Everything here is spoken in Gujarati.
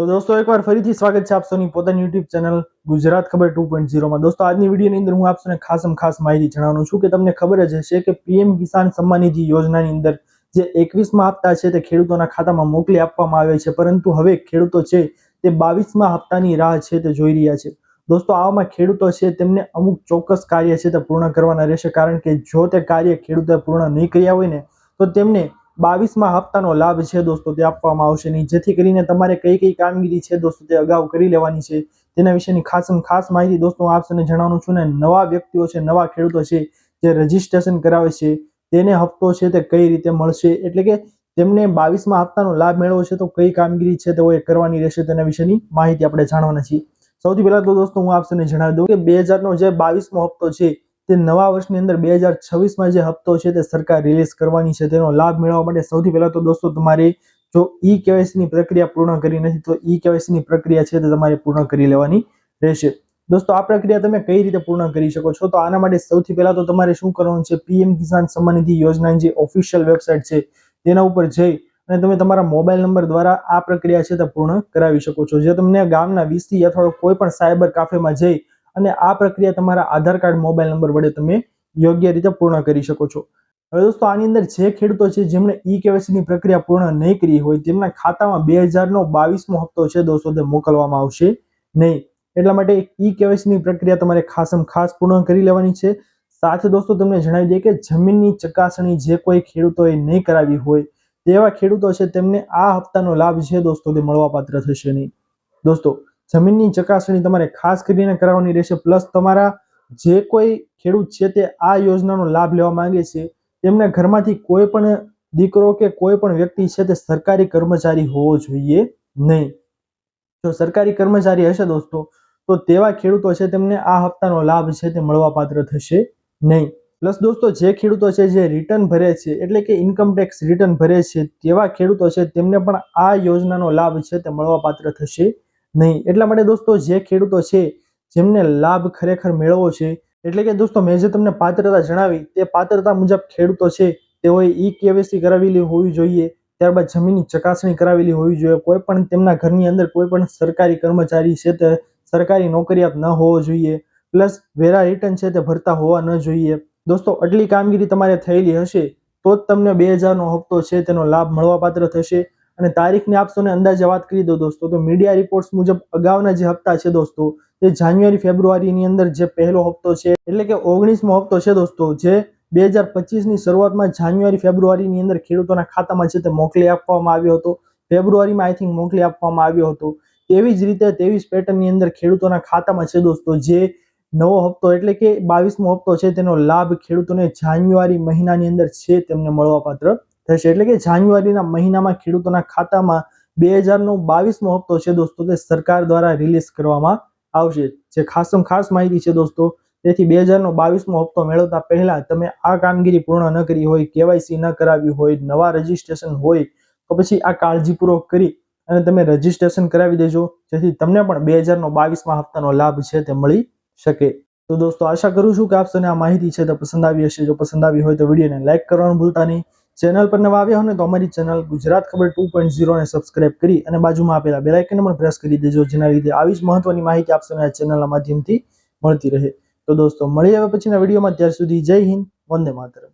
તો દોસ્તો, એકવાર ફરીથી સ્વાગત છે આપસોની પોતાની યુટ્યુબ ચેનલ ગુજરાત ખબર ટુ પોઈન્ટ ઝીરોમાં. દોસ્તો, આજની વિડીયોની અંદર હું આપસોને ખાસમ ખાસ માહિતી જણાવવાનું છું કે તમને ખબર જ હશે કે પીએમ કિસાન સન્માન નિધિ યોજનાની અંદર જે એકવીસમાં હપ્તા છે તે ખેડૂતોના ખાતામાં મોકલી આપવામાં આવે છે, પરંતુ હવે ખેડૂતો છે તે બાવીસમાં હપ્તાની રાહ છે તે જોઈ રહ્યા છે. દોસ્તો, આવામાં ખેડૂતો છે તેમને અમુક ચોક્કસ કાર્ય છે તે પૂર્ણ કરવાના રહેશે, કારણ કે જો તે કાર્ય ખેડૂતે પૂર્ણ નહીં કર્યા હોય ને, તો તેમને બાવીસમાં હપ્તાનો લાભ છે દોસ્તો તે આપવામાં આવશે નહીં. જેથી કરીને તમારે કઈ કઈ કામગીરી છે દોસ્તો તે અગાઉ કરી લેવાની છે. તેના વિશેની ખાસ ખાસ માહિતી દોસ્તો હું આપને જણાવું છું ને નવા વ્યક્તિઓ છે, નવા ખેડૂતો છે, જે રજીસ્ટ્રેશન કરાવે છે, તેને હપ્તો છે તે કઈ રીતે મળશે? એટલે કે તેમને બાવીસમાં હપ્તાનો લાભ મેળવો છે તો કઈ કામગીરી છે તેઓએ કરવાની રહેશે તેના વિશેની માહિતી આપણે જાણવાના છીએ. સૌથી પહેલા તો દોસ્તો હું આપને જણાવી દઉં કે બે હજારનો જે બાવીસમો હપ્તો છે તે નવા વર્ષની અંદર બે હજાર છવ્વીસમાં જે હપ્તો છે તે સરકાર રિલીઝ કરવાની છે. તેનો લાભ મેળવવા માટે સૌથી પહેલાં તો દોસ્તો તમારે જો ઈ કેવાયસીની પ્રક્રિયા પૂર્ણ કરી નથી, તો ઈ કેવાયસીની પ્રક્રિયા છે તે તમારે પૂર્ણ કરી લેવાની રહેશે. દોસ્તો, આ પ્રક્રિયા તમે કઈ રીતે પૂર્ણ કરી શકો છો? તો આના માટે સૌથી પહેલા તો તમારે શું કરવાનું છે? પીએમ કિસાન સન્માન નિધિ યોજનાની જે ઓફિશિયલ વેબસાઇટ છે, તેના ઉપર જઈ અને તમે તમારા મોબાઈલ નંબર દ્વારા આ પ્રક્રિયા છે તે પૂર્ણ કરાવી શકો છો. જે તમને ગામના વીસી અથવા કોઈ પણ સાયબર કાફેમાં જઈ અને આ પ્રક્રિયા તમારા આધાર કાર્ડ, મોબાઈલ નંબર વડે તમે યોગ્ય રીતે પૂર્ણ કરી શકો છો. હવે દોસ્તો, આની અંદર જે ખેડૂતો છે, જેમણે ઈ કેવાયસીની પ્રક્રિયા પૂર્ણ નહીં કરી હોય, તેમના ખાતામાં બે હજારનો બાવીસમો હપ્તો છે, દોસ્તો, તે મોકલવામાં આવશે નહીં. એટલા માટે ઈ કેવાયસીની પ્રક્રિયા તમારે ખાસમ ખાસ પૂર્ણ કરી લેવાની છે. સાથે દોસ્તો, તમને જણાવી દઈએ કે જમીનની ચકાસણી જે કોઈ ખેડૂતોએ નહીં કરાવી હોય, તેવા ખેડૂતો છે, તેમને આ હપ્તાનો લાભ છે દોસ્તો, તે મળવાપાત્ર થશે નહીં. દોસ્તો જમીનની ચકાસણી તમારે ખાસ કરીને કરાવવાની રહેશે. પ્લસ તમારા જે કોઈ ખેડૂત છે તે આ યોજનાનો લાભ લેવા માંગે છે, તેમના ઘરમાંથી કોઈ પણ દીકરો કે કોઈ પણ વ્યક્તિ છે તે સરકારી કર્મચારી હોવો જોઈએ નહીં. જો સરકારી કર્મચારી હશે દોસ્તો, તો તેવા ખેડૂતો છે તેમને આ હપ્તાનો લાભ છે તે મળવાપાત્ર થશે નહીં. પ્લસ દોસ્તો, જે ખેડૂતો છે જે રિટર્ન ભરે છે, એટલે કે ઇન્કમ ટેક્સ રિટર્ન ભરે છે, તેવા ખેડૂતો છે તેમને પણ આ યોજનાનો લાભ છે તે મળવાપાત્ર થશે નહીં. એટલા માટે દોસ્તો, જે ખેડૂતો છે, જેમને લાભ ખરેખર મેળવવો છે, એટલે કે દોસ્તો, મેં જે તમને પાત્રતા જણાવી, તે પાત્રતા મુજબ ખેડૂતો છે, તેઓએ ઈ કેવાયસી કરાવેલી હોવી જોઈએ, ત્યારબાદ જમીનની ચકાસણી કરાવેલી હોવી જોઈએ, કોઈ પણ તેમના ઘરની અંદર કોઈ પણ સરકારી કર્મચારી છે, તે સરકારી નોકરિયાત ન હોવો જોઈએ, પ્લસ વેરા રિટર્ન છે, તે ભરતા હોવા ન જોઈએ. દોસ્તો, આટલી કામગીરી તમારે થયેલી હશે, તો જ તમને બે હજારનો હપ્તો છે, તેનો લાભ મળવાપાત્ર થશે અને તારીખની આપશોને અંદાજે વાત કરી દો દોસ્તો. તો મીડિયા રિપોર્ટ્સ મુજબ અગાઉના જે હપ્તા છે દોસ્તો, તે જાન્યુઆરી, ફેબ્રુઆરીની અંદર જે પહેલો હપ્તો છે, એટલે કે ઓગણીસમો હપ્તો છે દોસ્તો, જે બે હજાર પચીસની શરૂઆતમાં જાન્યુઆરી, ફેબ્રુઆરીની અંદર ખેડૂતોના ખાતામાં છે તે મોકલી આપવામાં આવ્યો હતો. ફેબ્રુઆરીમાં આઈ થિંક મોકલી આપવામાં આવ્યો હતો. તેવી જ રીતે ત્રેવીસ પેટર્નની અંદર ખેડૂતોના ખાતામાં છે દોસ્તો, જે નવો હપ્તો એટલે કે બાવીસમો હપ્તો છે, તેનો લાભ ખેડૂતોને જાન્યુઆરી મહિનાની અંદર છે તેમને મળવાપાત્ર થશે. એટલે કે જાન્યુઆરીના મહિનામાં ખેડૂતોના ખાતામાં બે હજારનો બાવીસમો હપ્તો છે દોસ્તો. તે સરકાર દ્વારા રિલીઝ કરવામાં આવશે. જે ખાસમ ખાસ માહિતી છે દોસ્તો. તેથી બે હજારનો બાવીસમો હપ્તો મેળવતા પહેલા તમે આ કામગીરી પૂર્ણ ન કરી હોય, કેવાયસી ન કરાવી હોય, નવા રજીસ્ટ્રેશન હોય, તો પછી આ કાળજીપૂર્વક કરી અને તમે રજીસ્ટ્રેશન કરાવી દેજો. જેથી તમને પણ બે હજારનો બાવીસમાં હપ્તાનો લાભ છે તે મળી શકે. તો દોસ્તો, આશા કરું છું કે આપને આ માહિતી છે તે પસંદ આવી હશે. જો પસંદ આવી હોય તો વિડીયોને લાઇક કરવાનું ભૂલતા નહીં. ચેનલ પર નવા આવ્યા હોય તો અમારી ચેનલ ગુજરાત ખબર ટુ પોઈન્ટ ઝીરોને સબસ્ક્રાઇબ કરી અને બાજુમાં આપેલા બેલાઇકન પણ પ્રેસ કરી દેજો, જેના લીધે આવી જ મહત્વની માહિતી આપશે આ ચેનલના માધ્યમથી મળતી રહે. તો દોસ્તો મળી આવે પછીના વિડીયોમાં ત્યાર સુધી જય હિન્દ, વંદે માતરમ.